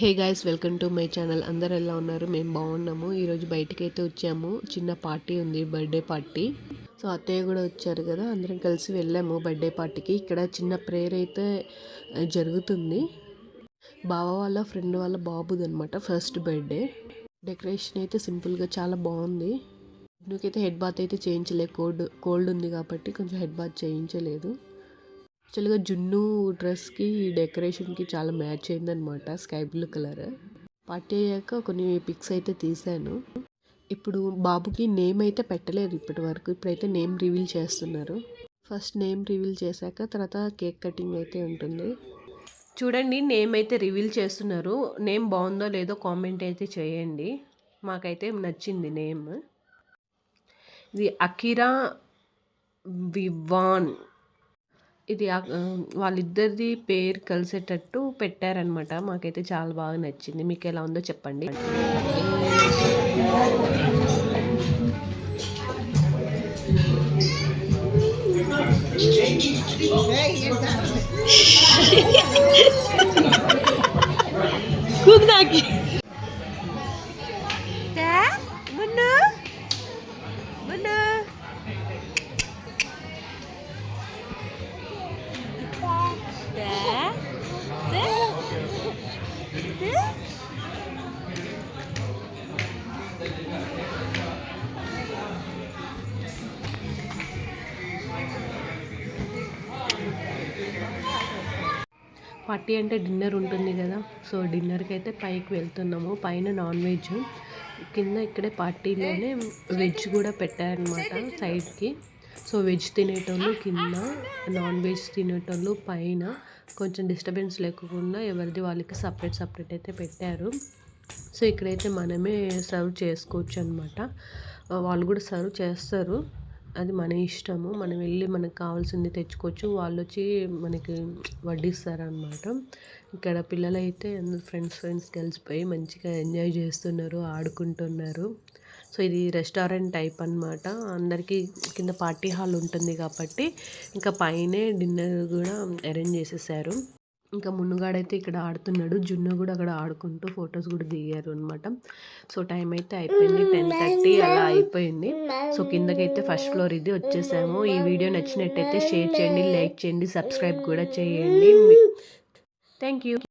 Hey guys welcome to my channel. అందరు ఎలా ఉన్నారు? మేము బాగున్నాము. ఈరోజు బయటకైతే వచ్చాము. చిన్న పార్టీ ఉంది బర్త్డే పార్టీ. సో అత్తయ్య కూడా వచ్చారు కదా అందరం కలిసి వెళ్ళాము బర్త్డే పార్టీకి. ఇక్కడ చిన్న ప్రేయర్ అయితే జరుగుతుంది. బావ వాళ్ళ ఫ్రెండ్ వాళ్ళ బాబుది అనమాట ఫస్ట్ బర్త్డే. డెకరేషన్ అయితే సింపుల్గా చాలా బాగుంది. అయితే హెడ్ బాత్ అయితే చేయించలేదు కోల్డ్ కోల్డ్ ఉంది కాబట్టి కొంచెం హెడ్ బాత్ చేయించలేదు. యాక్చువల్గా జున్ను డ్రెస్కి డెకరేషన్కి చాలా మ్యాచ్ అయిందనమాట స్కై బ్లూ కలర్. పార్టీ అయ్యాక కొన్ని పిక్స్ అయితే తీశాను ఇప్పుడు బాబుకి నేమ్ అయితే పెట్టలేదు ఇప్పటి వరకు ఇప్పుడైతే నేమ్ రివీల్ చేస్తున్నారు. ఫస్ట్ నేమ్ రివీల్ చేశాక తర్వాత కేక్ కటింగ్ అయితే ఉంటుంది. చూడండి నేమ్ అయితే రివీల్ చేస్తున్నారు. నేమ్ బాగుందో లేదో కామెంట్ అయితే చేయండి. మాకైతే నచ్చింది నేమ్. ఇది అకిరా వివాన్. ఇది వాళ్ళిద్దరిది పేరు కలిసేటట్టు పెట్టారనమాట మాకైతే చాలా బాగా నచ్చింది. మీకు ఎలా ఉందో చెప్పండి. కుదనాకి పార్టీ అంటే డిన్నర్ ఉంటుంది కదా. సో డిన్నర్కి అయితే పైకి వెళ్తున్నాము. పైన నాన్ వెజ్. కింద ఇక్కడే పార్టీలోనే వెజ్ కూడా పెట్టారనమాట సైడ్కి. సో వెజ్ తినేటోళ్ళు కింద నాన్ వెజ్ తినేటోళ్ళు పైన కొంచెం డిస్టర్బెన్స్ లేకుండా ఎవరిది వాళ్ళకి సపరేట్ సపరేట్ అయితే పెట్టారు. సో ఇక్కడైతే మనమే సర్వ్ చేసుకోవచ్చు అనమాట వాళ్ళు కూడా సర్వ్ చేస్తారు. అది మన ఇష్టము. మనం వెళ్ళి మనకు కావాల్సింది తెచ్చుకోవచ్చు. వాళ్ళు వచ్చి మనకి వడ్డిస్తారనమాట ఇక్కడ పిల్లలైతే అందరు ఫ్రెండ్స్ ఫ్రెండ్స్ కలిసిపోయి మంచిగా ఎంజాయ్ చేస్తున్నారు ఆడుకుంటున్నారు. సో ఇది రెస్టారెంట్ టైప్ అన్నమాట. అందరికీ కింద పార్టీ హాల్ ఉంటుంది కాబట్టి ఇంకా పైనే డిన్నర్ కూడా అరేంజ్ చేసేసారు. ఇంకా మున్నుగాడైతే ఇక్కడ ఆడుతున్నాడు. జున్ను కూడా అక్కడ ఆడుకుంటూ ఫొటోస్ కూడా దిగారు అనమాట సో టైం అయితే అయిపోయింది. టెన్ థర్టీ అలా అయిపోయింది. సో కిందకైతే ఫస్ట్ ఫ్లోర్ ఇది వచ్చేసాము. ఈ వీడియో నచ్చినట్టయితే షేర్ చేయండి లైక్ చేయండి సబ్స్క్రైబ్ కూడా చేయండి. Thank you.